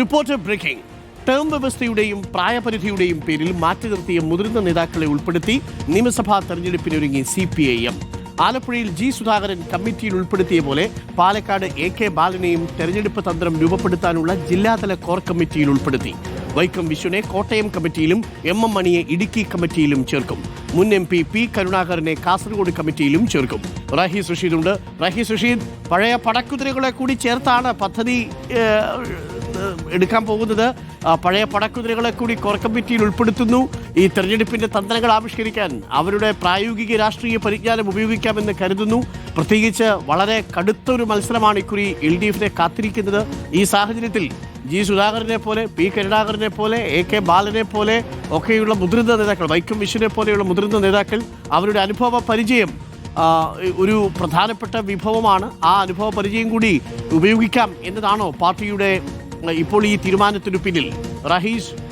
Reporter breaking. Term വ്യവസ്ഥയുടെയും പ്രായപരിധിയുടെയും പേരിൽ മാറ്റി നിർത്തിയ മുതിർന്ന നേതാക്കളെ ഉൾപ്പെടുത്തി നിയമസഭാ തെരഞ്ഞെടുപ്പിനൊരുങ്ങി സി പി ഐ എം. ആലപ്പുഴയിൽ ജി സുധാകരൻ കമ്മിറ്റിയിൽ ഉൾപ്പെടുത്തിയ പോലെ പാലക്കാട് എ കെ ബാലനെയും തെരഞ്ഞെടുപ്പ് തന്ത്രം രൂപപ്പെടുത്താനുള്ള ജില്ലാതല കോർ കമ്മിറ്റിയിൽ ഉൾപ്പെടുത്തി. വൈക്കം വിശ്വനെ കോട്ടയം കമ്മിറ്റിയിലും എം എം മണിയെ ഇടുക്കി കമ്മിറ്റിയിലും ചേർക്കും. മുൻ എം പി പി കരുണാകരനെ കാസർഗോഡ് കമ്മിറ്റിയിലും ചേർക്കും. റഹി സുഷീദ് ഉണ്ട് റഹീസ് സുഷീദ് പഴയ പടക്കുതിരകളെ കൂടി ചേർത്താണ് പദ്ധതി എടുക്കാൻ പോകുന്നത്. പഴയ പടക്കുതിരകളെ കൂടി കോർ കമ്മിറ്റിയിൽ ഉൾപ്പെടുത്തുന്നു. ഈ തെരഞ്ഞെടുപ്പിന്റെ തന്ത്രങ്ങൾ ആവിഷ്കരിക്കാൻ അവരുടെ പ്രായോഗിക രാഷ്ട്രീയ പരിജ്ഞാനം ഉപയോഗിക്കാമെന്ന് കരുതുന്നു. പ്രത്യേകിച്ച് വളരെ കടുത്ത ഒരു മത്സരമാണ് ഇക്കുറി എൽ ഡി എഫിനെ കാത്തിരിക്കുന്നത്. ഈ സാഹചര്യത്തിൽ ജി സുധാകരനെ പോലെ പി കരുണാകരനെ പോലെ എ കെ ബാലനെ പോലെ ഒക്കെയുള്ള മുതിർന്ന നേതാക്കൾ വൈക്കം മിഷനെ പോലെയുള്ള മുതിർന്ന നേതാക്കൾ അവരുടെ അനുഭവ പരിചയം ഒരു പ്രധാനപ്പെട്ട വിഭവമാണ്. ആ അനുഭവ പരിചയം കൂടി ഉപയോഗിക്കാം എന്നതാണോ പാർട്ടിയുടെ ഇപ്പോൾ ഈ തീരുമാനത്തിനു പിന്നിൽ. Rahees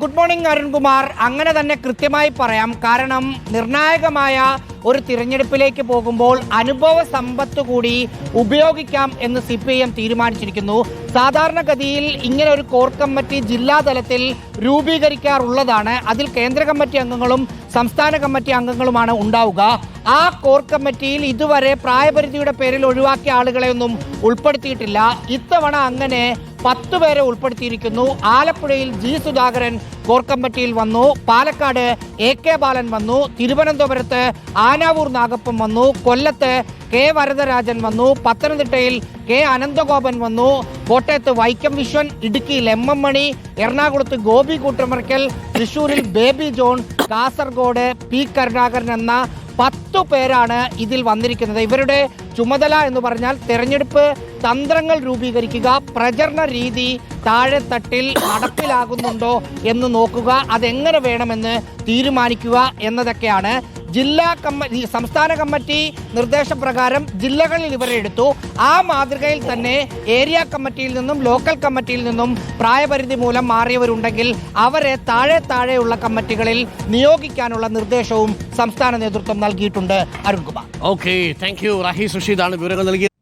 good morning Arunkumar. അങ്ങനെ തന്നെ കൃത്യമായി പറയാം. കാരണം നിർണായകമായ ഒരു തിരഞ്ഞെടുപ്പിലേക്ക് പോകുമ്പോൾ അനുഭവ സമ്പത്ത് കൂടി ഉപയോഗിക്കാം എന്ന് സി പി ഐ എം തീരുമാനിച്ചിരിക്കുന്നു. സാധാരണഗതിയിൽ ഇങ്ങനെ ഒരു കോർ കമ്മിറ്റി ജില്ലാ തലത്തിൽ രൂപീകരിക്കാറുള്ളതാണ്. അതിൽ കേന്ദ്ര കമ്മിറ്റി അംഗങ്ങളും സംസ്ഥാന കമ്മിറ്റി അംഗങ്ങളുമാണ് ഉണ്ടാവുക. ആ കോർ കമ്മിറ്റിയിൽ ഇതുവരെ പ്രായപരിധിയുടെ പേരിൽ ഒഴിവാക്കിയ ആളുകളെയൊന്നും ഉൾപ്പെടുത്തിയിട്ടില്ല. ഇത്തവണ അങ്ങനെ പത്ത് പേരെ ഉൾപ്പെടുത്തിയിരിക്കുന്നു. ആലപ്പുഴയിൽ ജി സുധാകരൻ കോർ കമ്മിറ്റിയിൽ വന്നു. പാലക്കാട് എ കെ ബാലൻ വന്നു. തിരുവനന്തപുരത്ത് ആനാവൂർ നാഗപ്പൻ വന്നു. കൊല്ലത്ത് കെ വരദരാജൻ വന്നു പത്തനംതിട്ടയിൽ കെ അനന്തഗോപൻ വന്നു കോട്ടയത്ത് വൈക്കം വിശ്വൻ ഇടുക്കിയിൽ എം എം മണി എറണാകുളത്ത് ഗോപി കൂട്ടമറയ്ക്കൽ തൃശൂരിൽ ബേബി ജോൺ കാസർഗോഡ് പി കരുണാകരൻ എന്ന പത്തു പേരാണ് ഇതിൽ വന്നിരിക്കുന്നത്. ഇവരുടെ ചുമതല എന്ന് പറഞ്ഞാൽ തെരഞ്ഞെടുപ്പ് തന്ത്രങ്ങൾ രൂപീകരിക്കുക പ്രചരണ രീതി താഴെത്തട്ടിൽ നടപ്പിലാകുന്നുണ്ടോ എന്ന് നോക്കുക അതെങ്ങനെ വേണമെന്ന് തീരുമാനിക്കുക എന്നതൊക്കെയാണ് ജില്ലാ കമ്മിറ്റി സംസ്ഥാന കമ്മിറ്റി നിർദ്ദേശപ്രകാരം ജില്ലകളിൽ ഇവരെ എടുത്തു. ആ മാതൃകയിൽ തന്നെ ഏരിയ കമ്മിറ്റിയിൽ നിന്നും ലോക്കൽ കമ്മിറ്റിയിൽ നിന്നും പ്രായപരിധി മൂലം മാറിയവരുണ്ടെങ്കിൽ അവരെ താഴെ താഴെയുള്ള കമ്മിറ്റികളിൽ നിയോഗിക്കാനുള്ള നിർദ്ദേശവും സംസ്ഥാന നേതൃത്വം നൽകിയിട്ടുണ്ട്. Arunkumar. Okay thank you Rahi സുഷീദാണ് വിവരങ്ങൾ നൽകിയത്